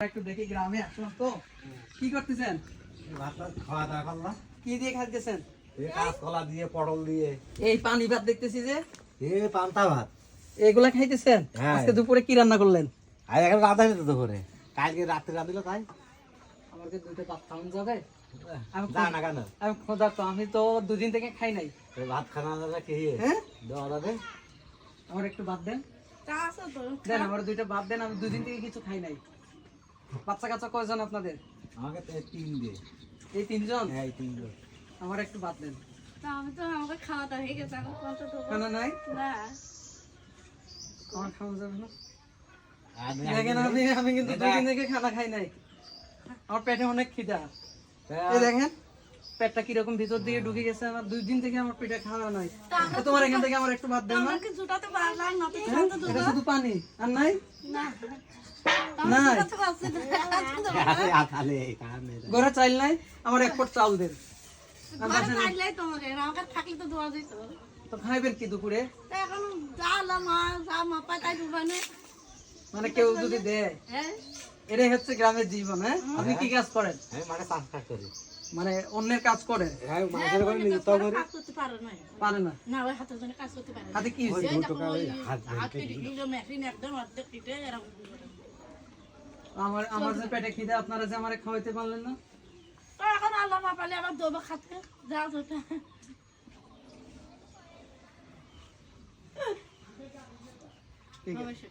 একটু দেখি গ্রামে আসলাম তো। কি করতেছেন? খাওয়া দাওয়া করলাম। কি দিয়ে কাঁচকলা দিয়ে পটল দিয়ে। এই পানি ভাত দেখতেছি যে। এ পান্তা ভাত। এগুলা খাইতেছেন? হ্যাঁ। আজকে দুপুরে কি রান্না করলেন? আর এখন রাধা হইতে তো করে কালকে রাত্রে রাঁধিল তাই? আমাকে দুটো ভাত খাওয়ান যাবে। আমি খোদা তো আমি তো দুদিন থেকে খাই নাই। ভাত খানা দাদা খেয়ে হ্যাঁ? দেওয়া যাবে? আমার একটু ভাত দেন। তা। দেন আমার দুইটা ভাত দেন আমি দুদিন থেকে কিছু খাই নাই। বাচ্চা কাচ্চা কয়জন আপনাদের? আমাকে তো তিন দিয়ে এই তিনজন? হ্যাঁ এই তিনজন। আমার একটু ভাত দেন। আমি তো আমাকে খাওয়া দাওয়া হয়ে গেছে এখন পঞ্চাশ দেবো খানা নাই? না। আমার খাওয়া যাবে না। দেখেন আমি আমি কিন্তু দুদিন থেকে খানা খাই নাই। আমার পেটে অনেক খিদা। এই দেখেন পেটটা কীরকম ভিতর দিকে ঢুকে গেছে আমার দুই দিন থেকে আমার পেটে খাওয়া নাই। তোমার এখান থেকে আমার একটু ভাত দেন না হ্যাঁ? এটা শুধু পানি আর নাই? না। মানে কেউ যদি দেয় হচ্ছে গ্রামের জীবন হ্যাঁ আপনি কি কাজ করেন মানে অন্যের কাজ করে পারো না আমার আমার যে পেটে খিদে আপনারা যে আমার খাওয়াইতে পারলেন না? তো এখন আল্লাহ মা পালে আবার দোবা খাতে যা তো ঠিক আছে।